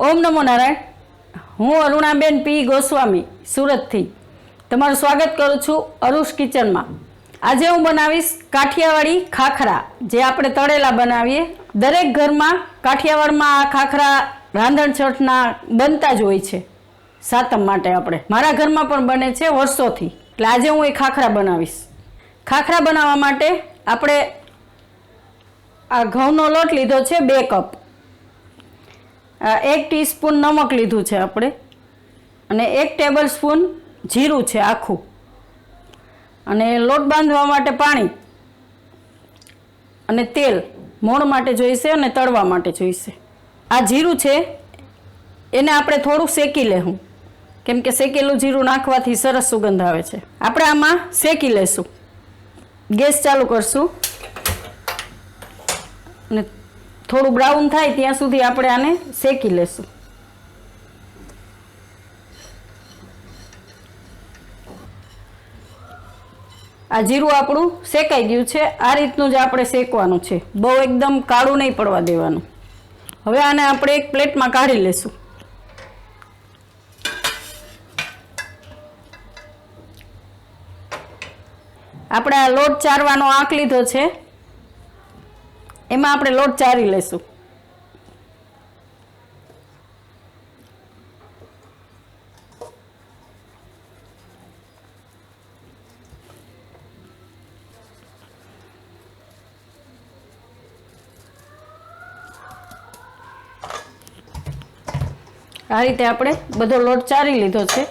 ઓમ નમો નારાયણ. હું અરુણાબેન પી ગોસ્વામી, સુરતથી. તમારું સ્વાગત કરું છું અરુષ કિચનમાં. આજે હું બનાવીશ કાઠિયાવાડી ખાખરા, જે આપણે તળેલા બનાવીએ. દરેક ઘરમાં કાઠિયાવાડમાં આ ખાખરા રાંધણછઠના બનતા જ હોય છે. સાતમ માટે આપણે. મારા ઘરમાં પણ બને છે વર્ષોથી. એટલે આજે હું એ ખાખરા બનાવીશ. ખાખરા બનાવવા માટે આપણે આ ઘઉંનો લોટ લીધો છે બે કપ. એક ટીસ્પૂન નમક લીધું છે આપણે. અને એક ટેબલ સ્પૂન જીરું છે આખું. અને લોટ બાંધવા માટે પાણી. અને તેલ મોણ માટે જોઈશે અને તળવા માટે જોઈશે. આ જીરું છે, એને આપણે થોડું શેકી લેવું કેમ કે શેકેલું જીરું નાખવાથી સરસ સુગંધ આવે છે. આપણે આમાં શેકી લેશું. ગેસ ચાલુ કરશું. અને થોડું બ્રાઉન થાય ત્યાં સુધી આપણે આને શેકી લેશું. આ જીરું આપણું શેકાઈ ગયું છે. આ રીતનું જ આપણે શેકવાનું છે. બહુ એકદમ કાળું નહીં પડવા દેવાનું. હવે આને આપણે એક પ્લેટમાં કાઢી લેશું. આપણે આ લોટ ચારવાનો આંક લીધો છે. એમાં આપણે લોટ ચારી લેશું આ રીતે આપણે બધો લોટ ચારી લીધો છે.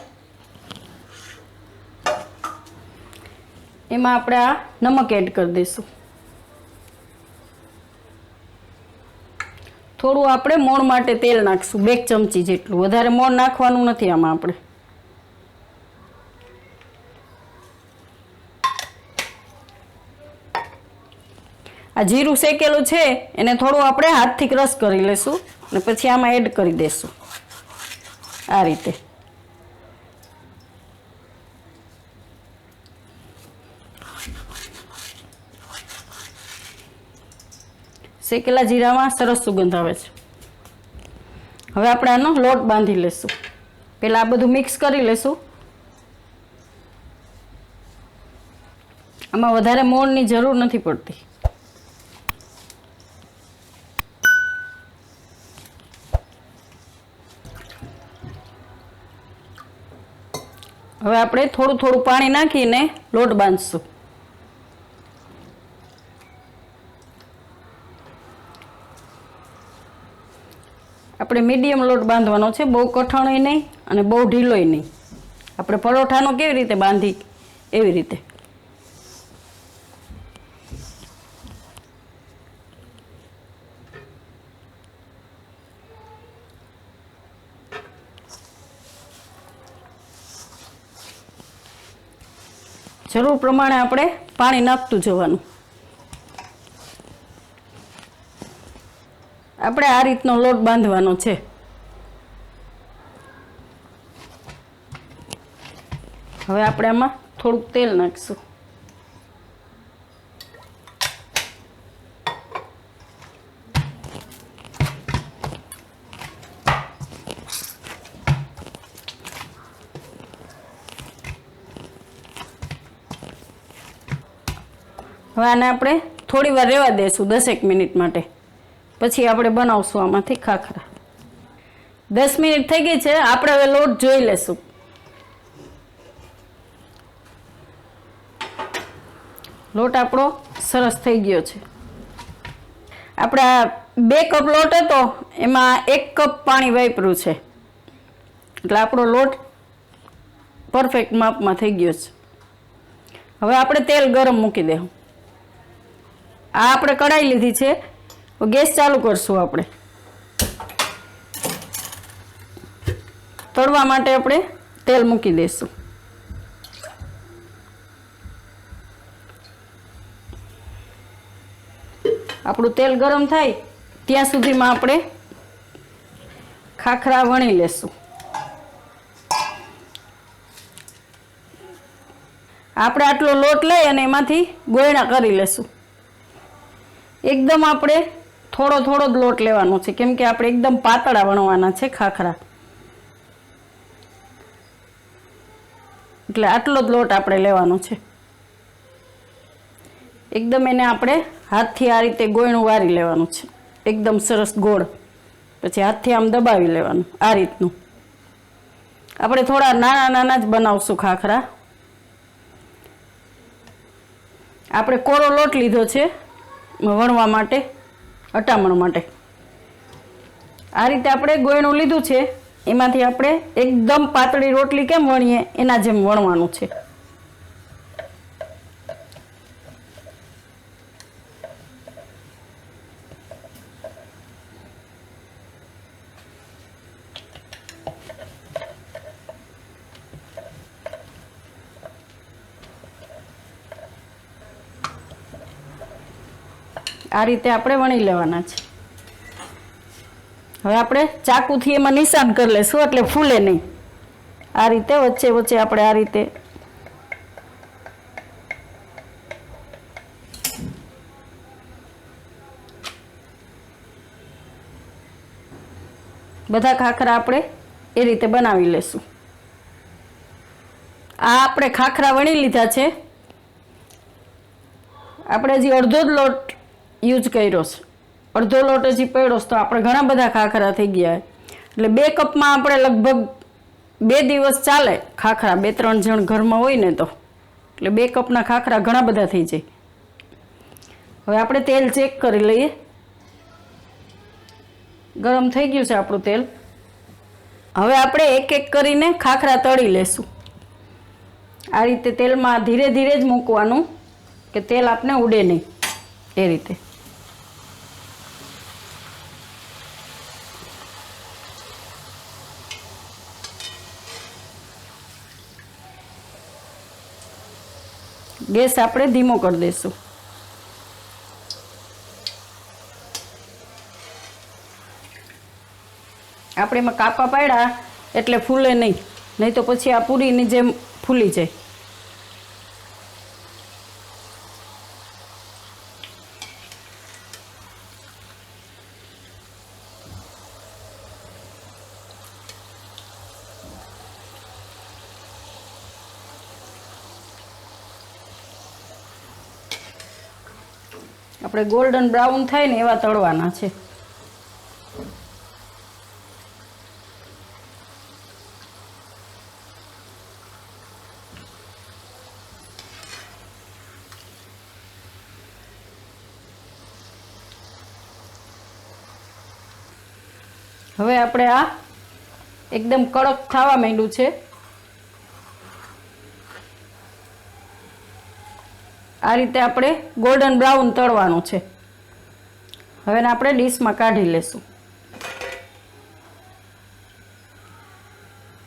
એમાં આપણે આ નમક એડ કરી દઈશું. થોડું આપણે મોણ માટે તેલ નાખશું, બે ચમચી જેટલું. વધારે મોણ નાખવાનું નથી આમાં આપણે. આ જીરું શેકેલું છે, એને થોડું આપણે હાથથી ક્રશ કરી લેશું અને પછી આમાં એડ કરી દઈશું આ રીતે. શેકેલા જીરામાં સરસ સુગંધ આવે છે. હવે આપણે આનો લોટ બાંધી લેશું. પહેલાં આ બધું મિક્સ કરી લેશું. આમાં વધારે મોણની જરૂર નથી પડતી. હવે આપણે થોડું થોડું પાણી નાખીને લોટ બાંધશું. આપણે મીડિયમ લોટ બાંધવાનો છે, બહુ કઠણોય નહીં અને બહુ ઢીલોય નહીં. આપણે પરોઠાનો કેવી રીતે બાંધી, એવી રીતે. જરૂર પ્રમાણે આપણે પાણી નાખતું જવાનું. આપણે આ રીતનો લોટ બાંધવાનો છે. હવે આપણે આમાં થોડુંક તેલ નાખીશું. હવે આને આપણે થોડી વાર રહેવા દઈશું દસેક મિનિટ માટે. પછી આપણે બનાવશું આમાંથી ખાખરા દસ મિનિટ થઈ ગઈ છે, આપણે હવે લોટ જોઈ લેશું. લોટ આપણો સરસ થઈ ગયો છે. આપણે બે કપ લોટ હતો, એમાં એક કપ પાણી વાપર્યું છે. એટલે આપણો લોટ પરફેક્ટ માપમાં થઈ ગયો છે. હવે આપણે તેલ ગરમ મૂકી દેવું. આ આપણે કઢાઈ લીધી છે ગેસ ચાલુ કરશું આપણે. તળવા માટે આપણે તેલ મૂકી દઈશું. આપણું તેલ ગરમ થાય ત્યાં સુધીમાં આપણે ખાખરા વણી લેશું. આપણે આટલો લોટ લઈ અને એમાંથી ગોયણા કરી લેશું. એકદમ આપણે થોડો થોડો જ લોટ લેવાનો છે. કેમ કે આપણે એકદમ પાતળા વણવાના છે ખાખરા. એટલે આટલો જ લોટ આપણે લેવાનો છે. એકદમ એને આપણે હાથથી આ રીતે ગોયણું વારી લેવાનું છે. એકદમ સરસ ગોળ. પછી હાથથી આમ દબાવી લેવાનું આ રીતનું. આપણે થોડા નાના નાના જ બનાવશું ખાખરા. આપણે કોરો લોટ લીધો છે વણવા માટે. અટામણ માટે. આ રીતે આપણે ગોયણું લીધું છે, એમાંથી આપણે એકદમ પાતળી રોટલી કેમ વણીએ? એના જેમ વણવાનું છે. આ રીતે આપણે વણી લેવાના છે. હવે આપણે ચાકુથી એમાં નિશાન કરી લઈશું, એટલે ફૂલે નહીં. આ રીતે વચ્ચે વચ્ચે આપણે આ રીતે બધા ખાખરા આપણે એ રીતે બનાવી લેશું આ આપણે ખાખરા વણી લીધા છે. આપણે હજી અડધો જ લોટ યુઝ કર્યો છે. અડધો લોટ હજી પડ્યો તો આપણે ઘણા બધા ખાખરા થઈ ગયા એટલે બે કપમાં આપણે લગભગ બે દિવસ ચાલે ખાખરા, બે ત્રણ જણ ઘરમાં હોય ને તો. એટલે બે કપના ખાખરા ઘણા બધા થઈ જાય. હવે આપણે તેલ ચેક કરી લઈએ. ગરમ થઈ ગયું છે આપણું તેલ. હવે આપણે એક એક કરીને ખાખરા તળી લેશું. આ રીતે તેલમાં ધીરે ધીરે જ મૂકવાનું કે તેલ આપણે ઉડે નહીં એ રીતે. ગેસ આપણે ધીમો કરી દઈશું. આપણે એમાં કાપા પાડ્યા, એટલે ફૂલે નહીં. નહીં તો પછી આ પૂરીની જેમ ફૂલી જાય. આપણે ગોલ્ડન બ્રાઉન થાય ને એવા તળવાના છે. હવે આપણે આ એકદમ કડક થવા માંડ્યું છે. આ રીતે આપણે ગોલ્ડન બ્રાઉન તળવાનું છે. હવે આપણે ડીશમાં કાઢી લેશું.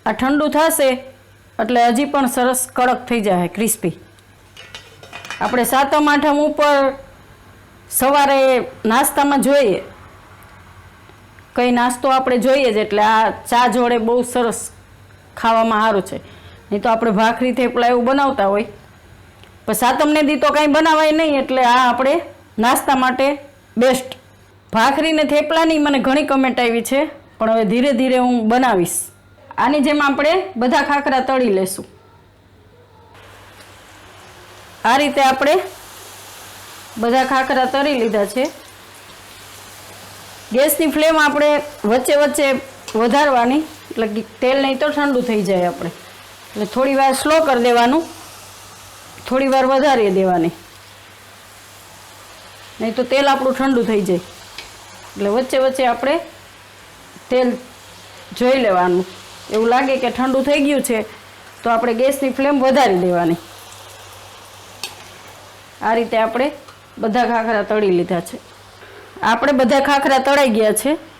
આ ઠંડુ થશે એટલે હજી પણ સરસ કડક થઈ જાય ક્રિસ્પી આપણે સાતમ આઠમ ઉપર સવારે નાસ્તામાં જોઈએ. કંઈ નાસ્તો આપણે જોઈએ જ, એટલે આ ચા જોડે બહુ સરસ ખાવામાં સારું છે. નહીં તો આપણે ભાખરી થેપલા એવું બનાવતા હોય. પણ સાતમને દી તો કાંઈ બનાવાય નહીં, એટલે આ આપણે નાસ્તા માટે બેસ્ટ ભાખરીને થેપલાની મને ઘણી કમેન્ટ આવી છે, પણ હવે ધીરે ધીરે હું બનાવીશ. આની જેમ આપણે બધા ખાખરા તળી લેશું. આ રીતે આપણે બધા ખાખરા તળી લીધા છે. ગેસની ફ્લેમ આપણે વચ્ચે વચ્ચે વધારવાની, એટલે તેલ નહીં તો ઠંડુ થઈ જાય આપણે. એટલે થોડી વાર સ્લો કરી દેવાનું. થોડી વાર વધારી દેવાની. નહીં તો તેલ આપણું ઠંડુ થઈ જાય. એટલે વચ્ચે વચ્ચે આપણે તેલ જોઈ લેવાનું. એવું લાગે કે ઠંડુ થઈ ગયું છે, તો આપણે ગેસની ફ્લેમ વધારી દેવાની. આ રીતે આપણે બધા ખાખરા તળી લીધા છે. આપણે બધા ખાખરા તળાઈ ગયા છે.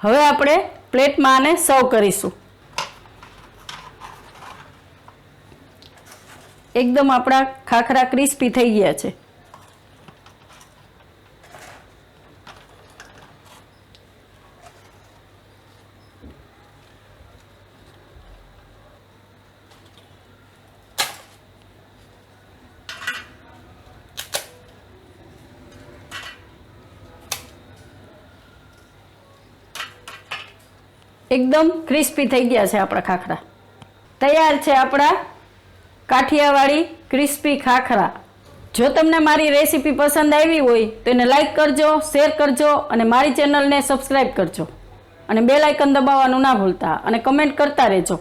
હવે આપણે પ્લેટમાં આને સર્વ કરીશું. એકદમ આપણા ખાખરા ક્રિસ્પી થઈ ગયા છે. એકદમ ક્રિસ્પી થઈ ગયા છે આપણા ખાખરા. તૈયાર છે આપણા કાઠિયાવાડી ક્રિસ્પી ખાખરા. જો તમને મારી રેસીપી પસંદ આવી હોય, તો એને લાઇક કરજો શેર કરજો અને મારી ચેનલને સબસ્ક્રાઈબ કરજો. અને બેલ આઇકન દબાવવાનું ના ભૂલતા અને કમેન્ટ કરતા રહેજો.